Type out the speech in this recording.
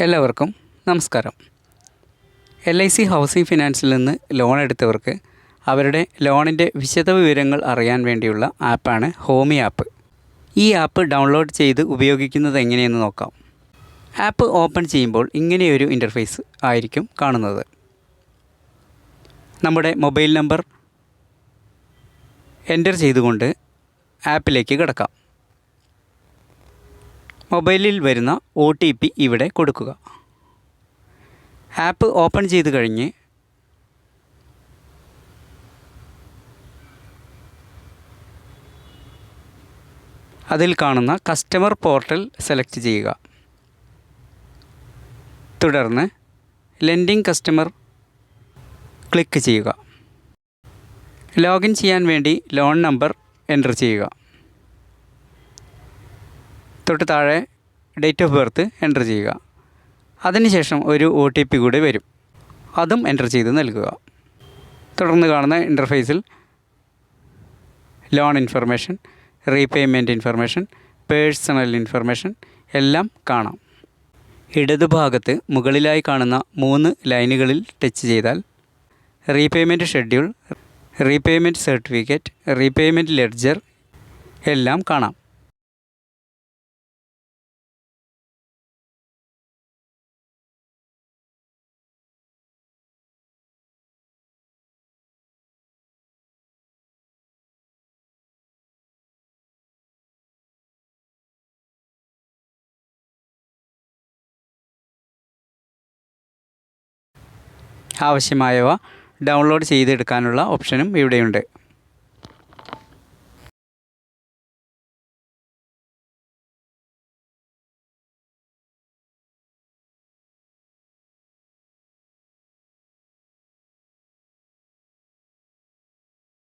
എല്ലാവർക്കും നമസ്കാരം. L I C housing ഫിനാൻസിൽ നിന്ന് ലോൺ എടുത്തവർക്ക് അവരുടെ ലോണിന്റെ വിശദ വിവരങ്ങൾ അറിയാൻ വേണ്ടിയുള്ള ആപ്പാണ് ഹോമി ആപ്പ് ഈ ആപ്പ് ഡൗൺലോഡ് ചെയ്ത് ഉപയോഗിക്കുന്നത് എങ്ങനെയെന്ന് നോക്കാം. ആപ്പ് ഓപ്പൺ ചെയ്യുമ്പോൾ ഇങ്ങനെയൊരു ഇന്റർഫേസ് ആയിരിക്കും കാണുന്നത്. നമ്മുടെ മൊബൈൽ നമ്പർ എന്റർ ചെയ്തുകൊണ്ട് ആപ്പിലേക്ക് കിടക്കാം. മൊബൈലിൽ വരുന്ന ഒ ടി പി ഇവിടെ കൊടുക്കുക. ആപ്പ് ഓപ്പൺ ചെയ്ത് കഴിഞ്ഞ് അതിൽ കാണുന്ന കസ്റ്റമർ പോർട്ടൽ സെലക്ട് ചെയ്യുക. തുടർന്ന് ലെൻഡിങ് കസ്റ്റമർ ക്ലിക്ക് ചെയ്യുക. ലോഗിൻ ചെയ്യാൻ വേണ്ടി ലോൺ നമ്പർ എന്റർ ചെയ്യുക. തൊട്ട് താഴെ ഡേറ്റ് ഓഫ് ബർത്ത് എന്റർ ചെയ്യുക. അതിനുശേഷം ഒരു ഒ ടി പി കൂടി വരും. അതും എന്റർ ചെയ്ത് നൽകുക. തുടർന്ന് കാണുന്ന ഇന്റർഫേസിൽ loan information repayment information personal information എല്ലാം കാണാം. ഇടതുഭാഗത്ത് മുകളിലായി കാണുന്ന മൂന്ന് ലൈനുകളിൽ ടച്ച് ചെയ്താൽ repayment schedule repayment certificate repayment ledger എല്ലാം കാണാം. ആവശ്യമായവ ഡൗൺലോഡ് ചെയ്തെടുക്കാനുള്ള ഓപ്ഷനും ഇവിടെയുണ്ട്.